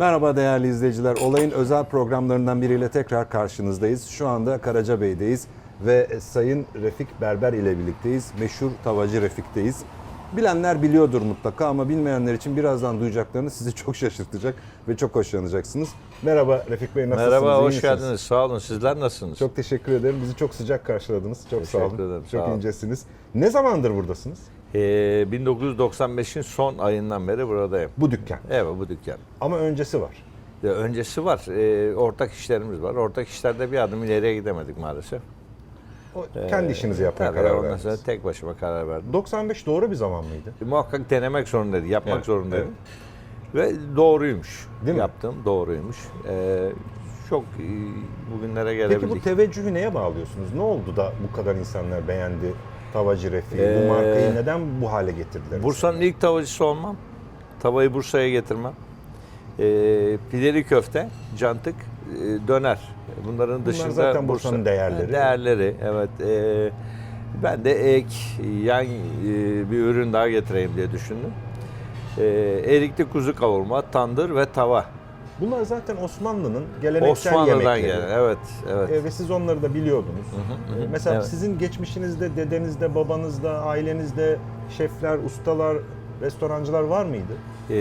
Merhaba değerli izleyiciler. Olayın özel programlarından biriyle tekrar karşınızdayız. Şu anda Karacabey'deyiz ve Sayın Refik Berber ile birlikteyiz. Meşhur tavacı Refik'teyiz. Bilenler biliyordur mutlaka ama bilmeyenler için birazdan duyacaklarınız sizi çok şaşırtacak ve çok hoşlanacaksınız. Merhaba Refik Bey nasılsınız? Merhaba, iyi hoş misiniz? geldiniz. Sağ olun. Sizler nasılsınız? Çok teşekkür ederim. Bizi çok sıcak karşıladınız. Çok sağ olun. Ederim, Çok sağ olun. incesiniz. Ne zamandır buradasınız? Ee, 1995'in son ayından beri buradayım. Bu dükkan. Evet, bu dükkan. Ama öncesi var. Ya, öncesi var. Ee, ortak işlerimiz var. Ortak işlerde bir adım ileriye gidemedik maalesef. O, kendi işinizi yapmaya Tabii, karar ondan verdiniz. sonra tek başıma karar verdim. 95 doğru bir zaman mıydı? Muhakkak denemek zorundaydım, yapmak Evet, zorundaydım. Ve doğruymuş. Değil mi? Yaptığım doğruymuş. Ee, çok iyi bugünlere Peki gelebildik. bu teveccühü neye bağlıyorsunuz? Ne oldu da bu kadar insanlar beğendi Tavacı Refik'i? Ee, bu markayı neden bu hale getirdiler? Bursa'nın ilk tavacısı olmam. Tavayı Bursa'ya getirmem. Ee, pideli köfte, cantık, e, döner. Bunların dışında zaten Bursa'nın değerleri. Değerleri, evet. Ee, ben de ek, yan e, bir ürün daha getireyim diye düşündüm. Ee, erikli kuzu kavurma, tandır ve tava. Bunlar zaten Osmanlı'nın geleneksel Osmanlı'dan yemekleri. gelen, evet, evet. Ee, ve siz onları da biliyordunuz. Ee, Mesela evet. sizin geçmişinizde, dedenizde, babanızda, ailenizde şefler, ustalar, restorancılar var mıydı? Ee,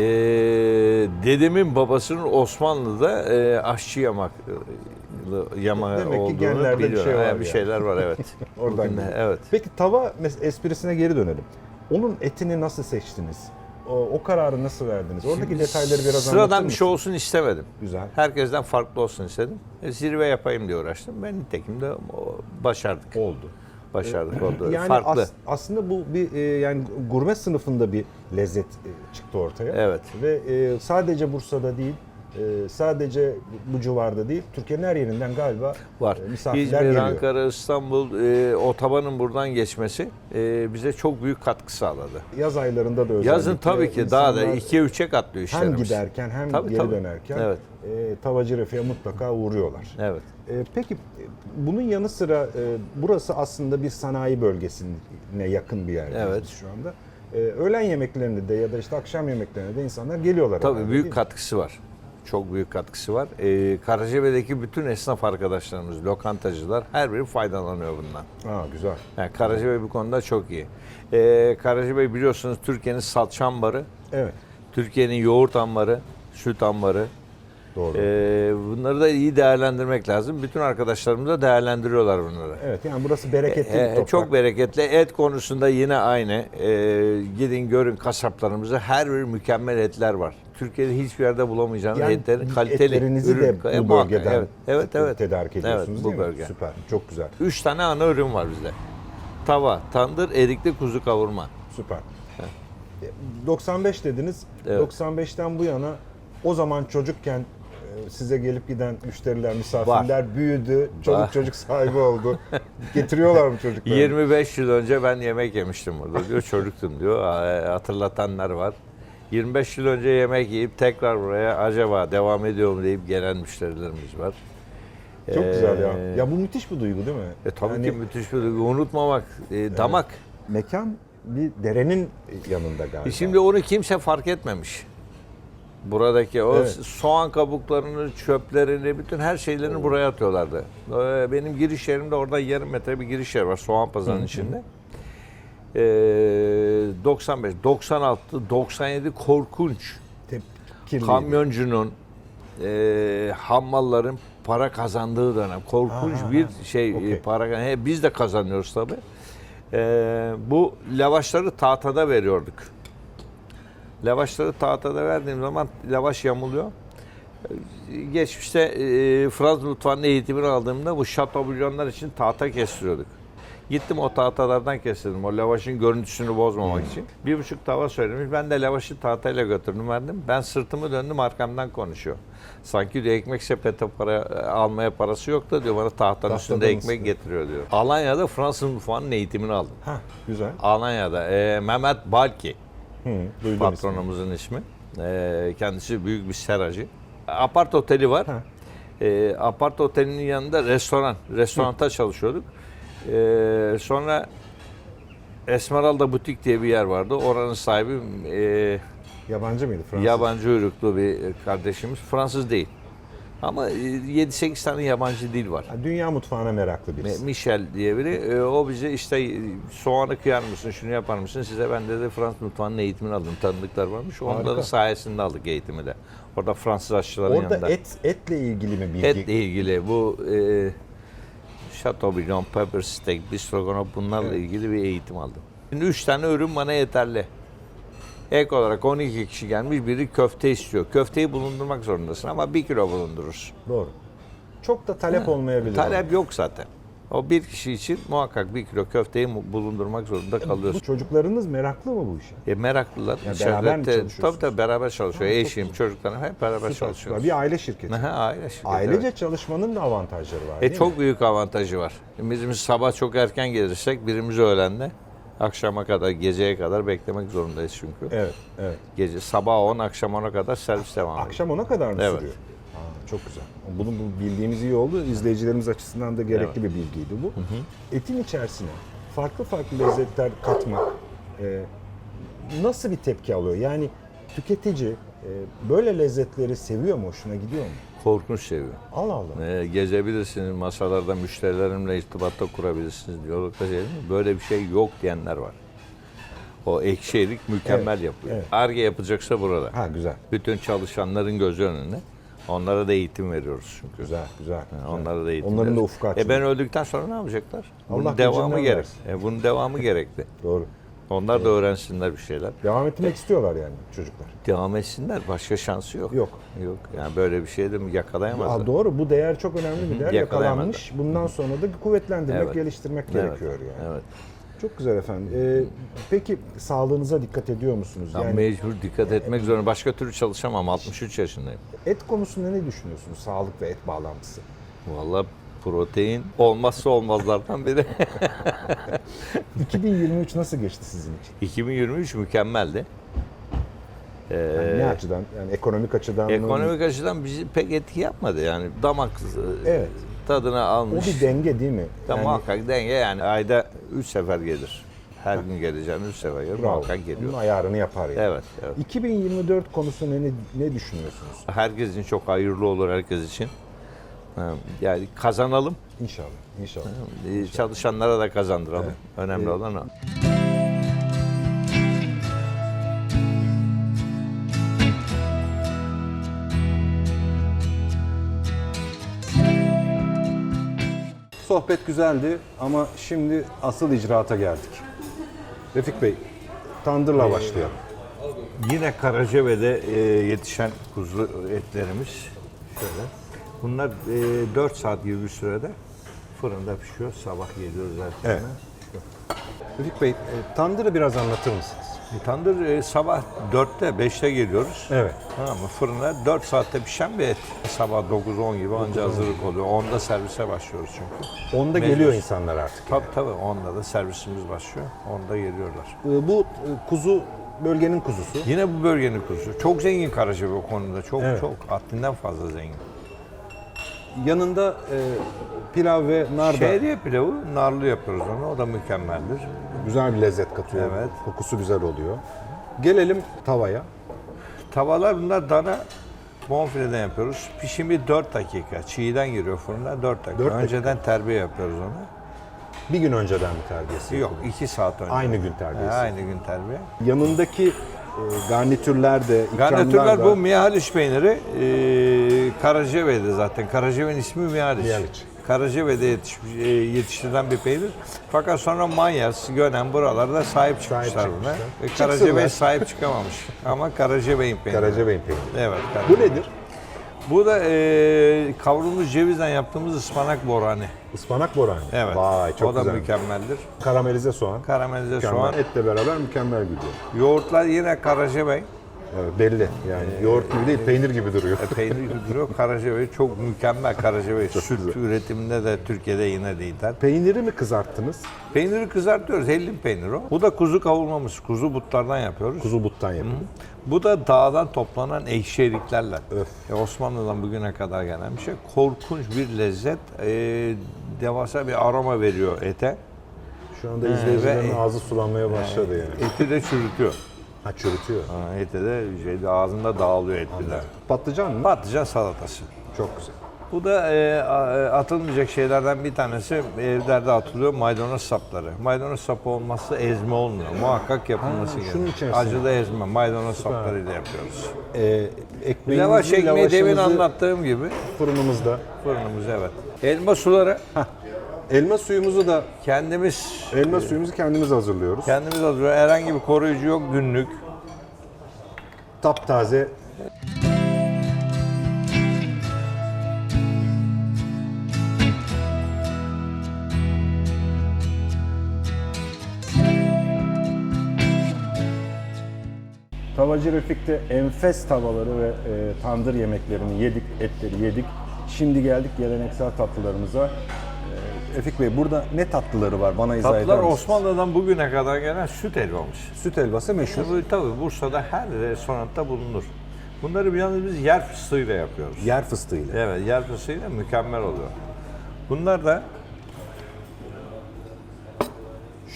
dedemin babasının Osmanlı'da e, aşçı yamak yama Demek ki olduğunu genlerde bir biliyorum. şey var yani. bir şeyler var evet. Oradan Bugün- evet. Peki tava esprisine geri dönelim. Onun etini nasıl seçtiniz? O, o kararı nasıl verdiniz? Oradaki detayları biraz anlatır Sıradan bir mısın? şey olsun istemedim. Güzel. Herkesten farklı olsun istedim. E, zirve yapayım diye uğraştım. Ben nitekim de o, başardık. Oldu. Başardık oldu. Yani farklı. as- aslında bu bir e, yani gurme sınıfında bir lezzet e, çıktı ortaya. Evet. Ve e, sadece Bursa'da değil, e, sadece bu civarda değil, Türkiye'nin her yerinden galiba var. e, misafirler İzmir, geliyor. Ankara, İstanbul e, otobanın buradan geçmesi e, bize çok büyük katkı sağladı. Yaz aylarında da özellikle Yazın tabii ki daha da insanlar 2'ye 3'e katlıyor hem işlerimiz. giderken hem Tabii, geri tabii. dönerken Evet. e, tavacı Refik'e mutlaka uğruyorlar. Evet. E, peki e, bunun yanı sıra e, burası aslında bir sanayi bölgesine yakın bir yerdeyiz Evet. şu anda. E, öğlen yemeklerinde de ya da işte akşam yemeklerinde de insanlar geliyorlar. Tabii herhalde, büyük katkısı var. Çok büyük katkısı var. Ee, Karacabey'deki bütün esnaf arkadaşlarımız, lokantacılar her biri faydalanıyor bundan. Aa, güzel. Yani Karacabey bu konuda çok iyi. Ee, Karacabey biliyorsunuz Türkiye'nin salça ambarı, Evet. Türkiye'nin yoğurt ambarı, süt ambarı. Doğru. Ee, bunları da iyi değerlendirmek lazım. Bütün arkadaşlarımız da değerlendiriyorlar bunları. evet yani burası bereketli bir Ee, toprak. çok bereketli. Et konusunda yine aynı. Ee, gidin görün kasaplarımızda her bir mükemmel etler var. Türkiye'de hiçbir yerde bulamayacağınız yani etlerin kaliteli etlerinizi ürün. de bu E, bölgeden evet. Evet, evet. tedarik ediyorsunuz Evet, değil bu mi? bölge. Süper. Çok güzel. Üç tane ana ürün var bizde. Tava, tandır, erikli kuzu kavurma. Süper. E, 95 dediniz. Evet. 95'ten bu yana o zaman çocukken e, size gelip giden müşteriler, misafirler büyüdü. Çocuk Var. çocuk sahibi oldu. Getiriyorlar mı çocukları? 25 yıl önce ben yemek yemiştim burada diyor. Çocuktum diyor. Aa, Hatırlatanlar var. 25 yıl önce yemek yiyip tekrar buraya acaba devam ediyor mu deyip gelen müşterilerimiz var. Çok güzel ya. Ee, Ya bu müthiş bir duygu değil mi? E, tabii Yani ki müthiş bir duygu. Unutmamak, e, damak. Mekan bir derenin yanında galiba. E, Şimdi onu kimse fark etmemiş. Buradaki o Evet. soğan kabuklarını, çöplerini, bütün her şeylerini buraya atıyorlardı. Ee, Benim giriş yerimde orada yarım metre bir giriş yer var soğan pazarının içinde. Ee, 95, 96, 97 korkunç. Tep- kirliydi. Kamyoncunun, e, hammalların para kazandığı dönem. Korkunç Ha, bir şey e, para. He, biz de kazanıyoruz tabii. Ee, bu lavaşları tahtada veriyorduk. Lavaşları tahtada verdiğim zaman lavaş yamuluyor. Geçmişte e, Fransız mutfağının eğitimini aldığımda bu şatobrilyonlar için tahta kestiriyorduk. Gittim o tahtalardan kestirdim. O lavaşın görüntüsünü bozmamak için. Bir buçuk tava söylemiş. Ben de lavaşı tahtayla götürdüm verdim. Ben sırtımı döndüm arkamdan konuşuyor. Sanki diyor ekmek sepete para e, almaya parası yok da diyor bana tahtanın Tahtadan üstünde ekmek ısıtıyor. getiriyor diyor. Alanya'da Fransız mutfağının eğitimini aldım. Ha, güzel. Alanya'da e, Mehmet Balki Hı, patronumuzun ismi. E, kendisi büyük bir seracı. Apart oteli var. Ha. E, apart otelinin yanında restoran. Restoranta çalışıyorduk. E, sonra Esmeralda Butik diye bir yer vardı. Oranın sahibi e, Yabancı mıydı Fransız? Yabancı uyruklu bir kardeşimiz. Fransız değil. Ama e, 7-8 tane yabancı dil var. Ha, Dünya mutfağına meraklı birisi. Michel diye biri. E, O bize işte e, soğanı kıyar mısın, şunu yapar mısın? Size ben de, de Fransız mutfağının eğitimini aldım. Tanıdıklar varmış. Harika. Onların sayesinde aldık eğitimi de. Orada Fransız aşçıların Orada yanında. et etle ilgili mi bilgi? Etle ilgili bu e, Chateaubriand, pepper steak, bistrogonov bunlarla ilgili bir eğitim aldım. Şimdi üç tane ürün bana yeterli. Ek olarak 12 kişi gelmiş biri köfte istiyor. Köfteyi bulundurmak zorundasın ama bir kilo bulundurursun. Doğru. Çok da talep olmayabilir. Talep yok zaten. O bir kişi için muhakkak bir kilo köfteyi bulundurmak zorunda Bu kalıyorsun. çocuklarınız meraklı mı bu işe? E, meraklılar. Ya İçeride beraber mi çalışıyorsunuz? Tabii tabii beraber çalışıyor. Ha, çok Eşim, çocuklarım hep beraber çalışıyoruz. Bir aile şirketi. Aha, aile şirketi, Ailece evet. çalışmanın da avantajları var E değil mi? çok büyük avantajı var. Biz sabah çok erken gelirsek birimiz öğlenle akşama kadar, geceye kadar beklemek zorundayız çünkü. Evet, evet. Gece sabah 10, akşam 10'a kadar servis devam ediyor. Akşam ona kadar mı Evet. sürüyor? Aa, çok güzel. Bunu bu bildiğimiz iyi oldu. İzleyicilerimiz açısından da gerekli bir bilgiydi bu. Etin içerisine farklı farklı lezzetler katmak e, nasıl bir tepki alıyor? Yani tüketici e, böyle lezzetleri seviyor mu, hoşuna gidiyor mu? Korkunç seviyor. Allah Allah. E, gezebilirsiniz, masalarda müşterilerimle irtibatta kurabilirsiniz. Mi? Böyle bir şey yok diyenler var. O ekşilik mükemmel Evet, yapıyor. evet. Arge yapacaksa burada. Ha güzel. Bütün çalışanların gözü önünde. Onlara da eğitim veriyoruz çünkü. Güzel, güzel. Ha, güzel. Onlara da eğitim Onların da veriyoruz. ufku E açılıyor. ben öldükten sonra ne yapacaklar? Bunun Allah devamı gerek. E, bunun devamı gerekli. Doğru. Onlar da öğrensinler bir şeyler. Devam etmek istiyorlar yani çocuklar. Devam etsinler. Başka şansı yok. Yok. Yok. Yani böyle bir şey de yakalayamazlar. Aa, doğru bu değer çok önemli bir değer. Yakalanmış. Bundan sonra da kuvvetlendirmek, Evet. geliştirmek Evet, gerekiyor yani. Evet. Çok güzel efendim. Ee, peki sağlığınıza dikkat ediyor musunuz? Yani mecbur dikkat etmek zorunda. Başka türlü çalışamam. 63 yaşındayım. et konusunda ne düşünüyorsunuz? Sağlık ve et bağlantısı. Vallahi protein olmazsa olmazlardan biri. 2023 nasıl geçti sizin için? 2023 mükemmeldi. Yani ne açıdan? Yani ekonomik açıdan mı? Ekonomik açıdan bizi pek etki yapmadı. Yani damak Evet. tadına O almış. bir denge değil mi? Ya Yani- muhakkak denge yani ayda 3 sefer gelir. Her gün geleceğim 3 sefer gelir. Bravo. Muhakkak geliyor. Bunun ayarını yapar yani. Evet, evet. 2024 konusunda ne, ne düşünüyorsunuz? Herkes için çok hayırlı olur herkes için. Yani kazanalım, İnşallah, inşallah. e, çalışanlara da kazandıralım. Önemli Ee, olan o. Sohbet güzeldi ama şimdi asıl icraata geldik. Refik Bey, tandırla başlayalım. Yine Karacabe'de e, yetişen kuzu etlerimiz. Şöyle. Bunlar 4 saat gibi bir sürede fırında pişiyor. Sabah geliyoruz erken. Evet. Refik Bey, e, tandırı biraz anlatır mısınız? Tandır e, sabah 4'te 5'te geliyoruz. Evet. Tamam mı? Fırında 4 saatte pişen bir et. Sabah 9-10 gibi anca hazırlık oluyor. 10'da servise başlıyoruz çünkü. Onda Mecbur. geliyor insanlar artık. Tabii tabii 10'da da servisimiz başlıyor. 10'da geliyorlar. E, Bu e, kuzu bölgenin kuzusu. Yine bu bölgenin kuzusu. Çok zengin Karacabey o konuda. Çok Evet. çok haddinden fazla zengin. Yanında e, pilav ve nar da Şehriye pilavı narlı yapıyoruz onu. O da mükemmeldir. güzel bir lezzet katıyor. Evet. Kokusu güzel oluyor. Gelelim tavaya. Tavalar bunlar dana bonfileden yapıyoruz. Pişimi 4 dakika. Çiğden giriyor fırına 4 dakika. Dört dakika. Önceden terbiye yapıyoruz onu. Bir gün önceden mi terbiyesi? Yok yapılıyor? 2 saat önce. Aynı gün terbiyesi. aynı gün terbiye. Yanındaki e, garnitürler de, ikramlar Garnitürler da bu Mihaliç peyniri. Ee, Karacabey'de zaten. Karacabey'in ismi Mihaliç. Mihaliç. Karacabey'de yetişmiş, e, yetiştirilen bir peynir. Fakat sonra Manyas, Gönen buralarda sahip çıkmışlar buna. çıkmışlar. Ve Çıksınlar. Karacabey sahip çıkamamış. Ama Karacabey'in peyniri. Karacabey'in peyniri. Evet. Bu Karacabey. nedir? Bu da e, kavrulmuş cevizden yaptığımız ıspanak borani. Ispanak borani. Evet. Vay çok o da güzel. mükemmeldir. Karamelize soğan. Karamelize Mükemmel. soğan. Etle beraber mükemmel gidiyor. Yoğurtlar yine Karacabey. Evet, belli. Yani yoğurt gibi değil, peynir gibi duruyor. E, peynir gibi duruyor. Karacabey çok mükemmel Karacabey. Süt güzel. üretiminde de Türkiye'de yine lider. Peyniri mi kızarttınız? Peyniri kızartıyoruz. Hellim peyniri o. Bu da kuzu kavurmamız. Kuzu butlardan yapıyoruz. Kuzu buttan yapılıyor. Bu da dağdan toplanan ekşi eriklerle. Öf. E, Osmanlı'dan bugüne kadar gelen bir şey. Korkunç bir lezzet. E, devasa bir aroma veriyor ete. Şu anda izleyicilerin ve- ağzı sulanmaya başladı yani. Eti de çürütüyor. Ha çürütüyor. Ha, eti de şeyde ağzında dağılıyor etliler. Patlıcan mı? Patlıcan salatası. Çok güzel. Bu da e, e, atılmayacak şeylerden bir tanesi evlerde atılıyor maydanoz sapları. Maydanoz sapı olmazsa ezme olmuyor. Muhakkak yapılması şunun gerekiyor. içerisine. Acıda ezme maydanoz saplarıyla yapıyoruz. Ee, ekmeğimizi, Lavaş ekmeği demin anlattığım gibi fırınımızda. fırınımız evet. Elma suları Elma suyumuzu da kendimiz elma suyumuzu kendimiz hazırlıyoruz. kendimiz hazırlıyoruz. Herhangi bir koruyucu yok günlük. Taptaze Tavacı Refik'te enfes tavaları ve e, tandır yemeklerini yedik, etleri yedik. Şimdi geldik geleneksel tatlılarımıza. Ee, Refik Bey burada ne tatlıları var bana izah Tatlılar eder misiniz? Osmanlı'dan bugüne kadar gelen süt helvamız. Süt helvası meşhur. Bu tabii Bursa'da her restoranda bulunur. Bunları yalnız biz yer fıstığıyla yapıyoruz. Yer fıstığıyla. Evet, yer fıstığıyla mükemmel oluyor. Bunlar da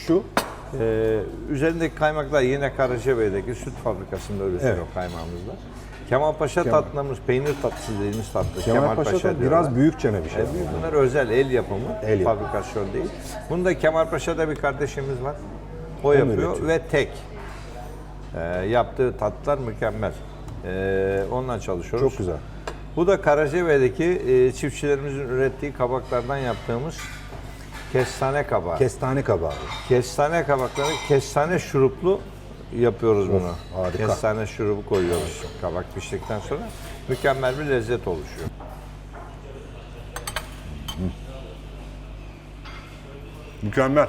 Şu e, üzerindeki kaymaklar yine Karacabey'deki süt fabrikasında üretiliyor Evet. kaymağımızda. Kemalpaşa Kemal- tatlımız, peynir tatlısı dediğimiz tatlı. Kemal Paşa'da diyorlar. biraz büyük çene bir şey. E, Bunlar özel el yapımı, El yapımı. fabrikasyon değil. Bunu da Kemalpaşa'da bir kardeşimiz var. O yapıyor üretiyor. ve tek. E, yaptığı tatlılar mükemmel. E, ondan çalışıyoruz. Çok güzel. Bu da Karacabey'deki e, çiftçilerimizin ürettiği kabaklardan yaptığımız kestane kabağı. Kestane kabağı. kestane kabakları kestane şuruplu yapıyoruz bunu. harika. Kestane şurubu koyuyoruz kabak piştikten sonra. Mükemmel bir lezzet oluşuyor. Mükemmel.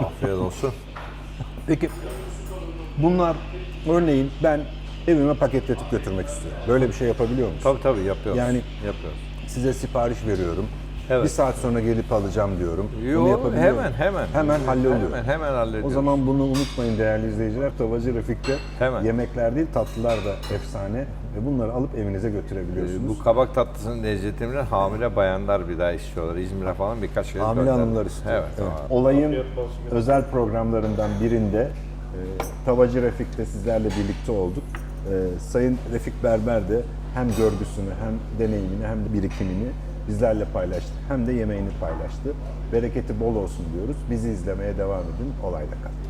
Afiyet olsun. Peki bunlar örneğin ben evime paketletip götürmek istiyorum. Böyle bir şey yapabiliyor musun? tabii tabii yapıyoruz. Yani- yapıyoruz. Size sipariş veriyorum. Evet. Bir saat sonra gelip alacağım diyorum. bunu Yo, yapabiliyor hemen muyum? hemen. Hemen halloluyor. Hemen hemen hallediyoruz. O zaman bunu unutmayın değerli izleyiciler. Tavacı Refik'te Hemen. yemekler değil tatlılar da efsane. Ve bunları alıp evinize götürebiliyorsunuz. bu kabak tatlısının lezzetini bilen hamile bayanlar bir daha istiyorlar. İzmir'e falan birkaç kez Hamile gönderdim. hanımlar istiyor. Evet. Evet. tamam. Olayın özel programlarından birinde e, Tavacı Refik'te sizlerle birlikte olduk. Ee, Sayın Refik Berber de hem görgüsünü hem deneyimini hem de birikimini bizlerle paylaştı. Hem de yemeğini paylaştı. Bereketi bol olsun diyoruz. Bizi izlemeye devam edin. Olayla kalın.